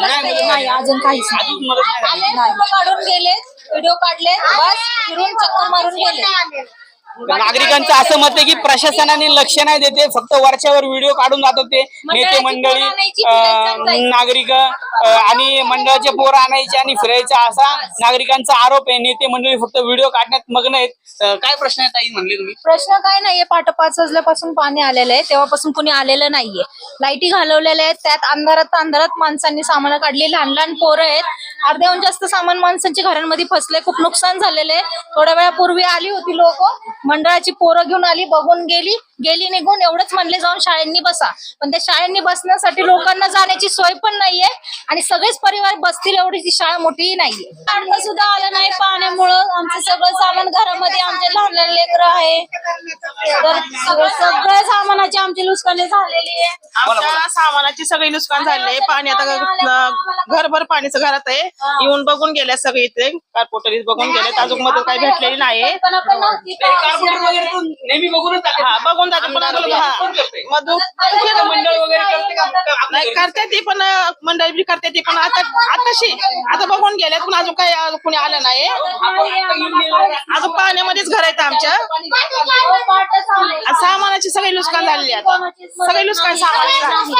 नाही अजून काहीच. नाही. काढून गेले व्हिडिओ काढले बस फिरून चक्कर मारून गेले नागरिकांचं असं मत आहे की प्रशासनाने लक्ष नाही देते फक्त वरच्यावर व्हिडिओ काढून जातात ते नेते मंडळी नागरिक आणि मंडळाचे पोरं आणायचे आणि फिरायचा असा नागरिकांचा आरोप आहे. नेते मंडळी फक्त व्हिडिओ काढण्यात मग्न आहेत. काय प्रश्न आहे ताई म्हणले तुम्ही? प्रश्न काय नाहीये पहाटे पाच वाजल्यापासून पाणी आलेलं आहे. तेव्हापासून कुणी आलेलं नाहीये. लाईटी घालवलेल्या आहेत. त्यात अंधारात अंधारात माणसांनी सामान काढली. लहान लहान पोरं आहेत. अर्ध्याहून जास्त सामान माणसांच्या घरांमध्ये फसले खूप नुकसान झालेले थोड्या वेळापूर्वी आली होती लोक. मंडळाची पोरं घेऊन आली बघून गेली. गेली निघून एवढंच म्हणले जाऊन शाळांनी बसा. पण त्या शाळांनी बसण्यासाठी लोकांना जाण्याची सोय पण नाहीये आणि सगळेच परिवार बसतील एवढी ती शाळा मोठीही नाहीये. काढणं सुद्धा आलं नाही पाण्यामुळं. आमचं सगळं सामान घरामध्ये आमचे लहान लहान लेकरं आहे. तर सगळं सगळ्या सामानाची आमची नुकसानी झालेली आहे. आमच्या सामानाची सगळी नुकसान झाले पाणी आता घरभर पाणीच घरात आहे. येऊन बघून गेल्या सगळे इथे. कारपोटरीत बघून गेले. अजून मदत काही भेटलेली नाही नेहमी बघूनच. हा बघून पण हा? मधू मंडळ वगैरे करते का? नाही करते ती पण मंडळी बी करते ती. पण आता आताशी. आता बघून गेले पण अजून काही कुणी आलं नाही. अजून पाण्यामध्येच घर आहेत आमच्या. सामानाची सगळी नुकसान झालेली आता. सगळी नुकसान सामानाची झाली